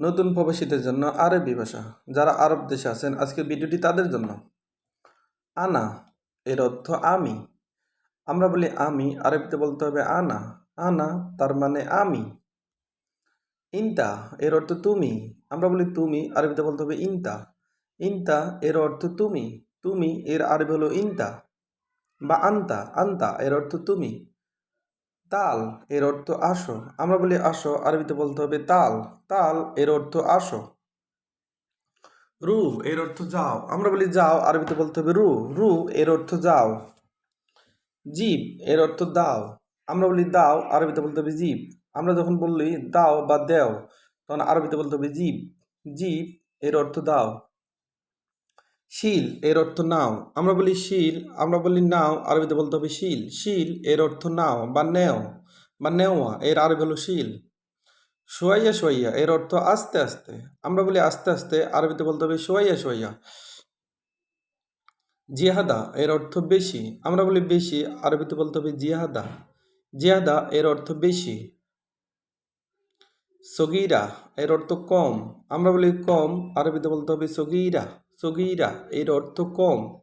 নতুন প্রবাসীদের জন্য আরবি ভাষা। যারা আরব দেশে আছেন, আজকের ভিডিওটি তাদের জন্য। আনা, এর অর্থ আমি। আমরা বলি আমি, আরবিতে বলতে হবে আনা। আনা, তার মানে আমি। ইন্তা, এর অর্থ তুমি। আমরা বলি তুমি, আরবিতে বলতে হবে ইনতা। ইনতা, এর অর্থ তুমি। তুমি, এর আরবি হলো ইনতা। বা আন্তা আন্তা, এর অর্থ তুমি। তাল, এর অর্থ আসো। আমরা বলি আসো, আরবিতে বলতে হবে তাল। তাল, এর অর্থ আসো। রু, এর অর্থ যাও। আমরা বলি যাও, আরবিতে বলতে হবে রু। রু, এর অর্থ যাও। জীব, এর অর্থ দাও। আমরা বলি দাও, আরবিতে বলতে হবে জীব। আমরা যখন বললি দাও বা দেও, তখন আরবিতে বলতে হবে জীব। জীব, এর অর্থ দাও। শিল এর অর্থ নাও। আমরা বলি শিল, আমরা বলি নাও, আরবিতে বলতে হবে শিল। শিল এর অর্থ নাও বা নেও, বা নেওয়া, এর আরবি হলো শিল। সোয়াইয়া সোয়াইয়া এর অর্থ আস্তে আস্তে। আমরা বলি আস্তে আস্তে, আরবিতে বলতে হবে সোয়াইয়া সোয়াইয়া জিহাদা এর অর্থ বেশি। আমরা বলি বেশি, আরবিতে বলতে হবে জিহাদা। জিহাদা এর অর্থ বেশি। সগিরা এর অর্থ কম। আমরা বলি কম, আরবিতে বলতে হবে সগিরা। সগিরা, এর অর্থ কম।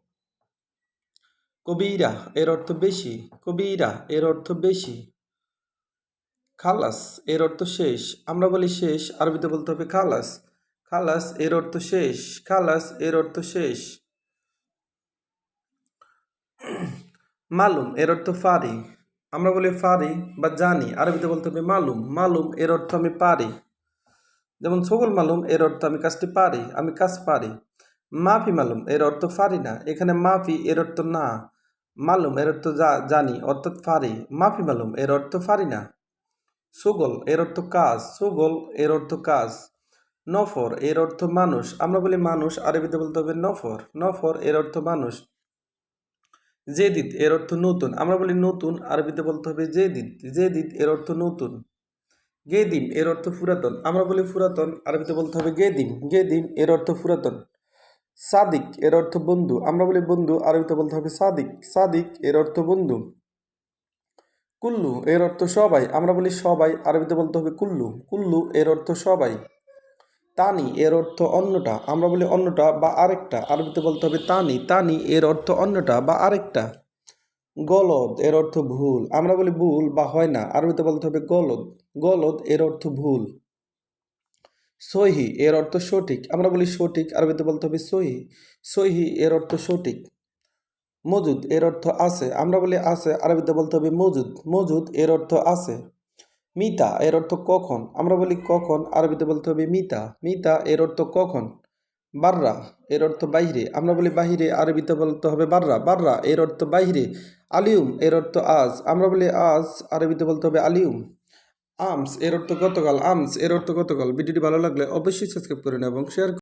কবিরা, এর অর্থ বেশি। কবিরা, এর অর্থ বেশি। খালাস, এর অর্থ শেষ। আমরা বলি শেষ, আরবিতে বলতে হবে খালাস। খালাস, এর অর্থ শেষ। খালাস, এর অর্থ শেষ। মালুম, এর অর্থ ফারি। আমরা বলি ফারি বা জানি, আরবিতে বলতে হবে মালুম। মালুম, এর অর্থ আমি পারি। যেমন, সগল মালুম, এর অর্থ আমি কাজটি পারি, আমি কাজ পারি। মাফি মালুম এর অর্থ ফারি না এখানে মাফি এর অর্থ না মালুম এর অর্থ যা জানি অর্থাৎ ফারি মাফি মালুম এর অর্থ ফারি না সুগল এর অর্থ কাজ সুগল এর অর্থ কাজ নফর এর অর্থ মানুষ আমরা বলি মানুষ আরবিতে বলতে হবে নফর নফর এর অর্থ মানুষ জেদিদ এর অর্থ নতুন আমরা বলি নতুন আরবিতে বলতে হবে জেদিদ জেদিদ এর অর্থ নতুন গেদিম এর অর্থ পুরাতন আমরা বলি পুরাতন আরবিতে বলতে হবে গেদিম গেদিম এর অর্থ পুরাতন সাদিক, এর অর্থ বন্ধু। আমরা বলি বন্ধু, আরবিতে বলতে হবে সাদিক। সাদিক, এর অর্থ বন্ধু। কুল্লু, এর অর্থ সবাই। আমরা বলি সবাই, আরবিতে বলতে হবে কুল্লু। কুল্লু, এর অর্থ সবাই। তানি, এর অর্থ অন্যটা। আমরা বলি অন্যটা বা আরেকটা। আরবিতে বলতে হবে তানি। তানি, এর অর্থ অন্যটা বা আরেকটা। গলদ, এর অর্থ ভুল। আমরা বলি ভুল বা হয় না। আরবিতে বলতে হবে গলদ। গলদ, এর অর্থ ভুল। সহি, এর অর্থ সঠিক। আমরা বলি সঠিক, আরবিতে বলতে হবে সহি। সহি, এর অর্থ সঠিক। মজুদ, এর অর্থ আছে। আমরা বলি আছে, আরবিতে বলতে হবে মজুদ। মজুদ, এর অর্থ আছে। মিতা, এর অর্থ কখন? আমরা বলি কখন, আরবিতে বলতে হবে মিতা। মিতা, এর অর্থ কখন? বাররা, এর অর্থ বাহিরে। আমরা বলি বাহিরে, আরবিতে বলতে হবে বাররা। বাররা, এর অর্থ বাহিরে। আলিউম এর অর্থ আজ। আমরা বলি আজ, আরবিতে বলতে হবে আলিউম আমস, এর অর্থ গতকাল, আমস, এর অর্থ গতকাল। ভিডিওটি ভালো লাগলে অবশ্যই সাবস্ক্রাইব করে নেবেন এবং শেয়ার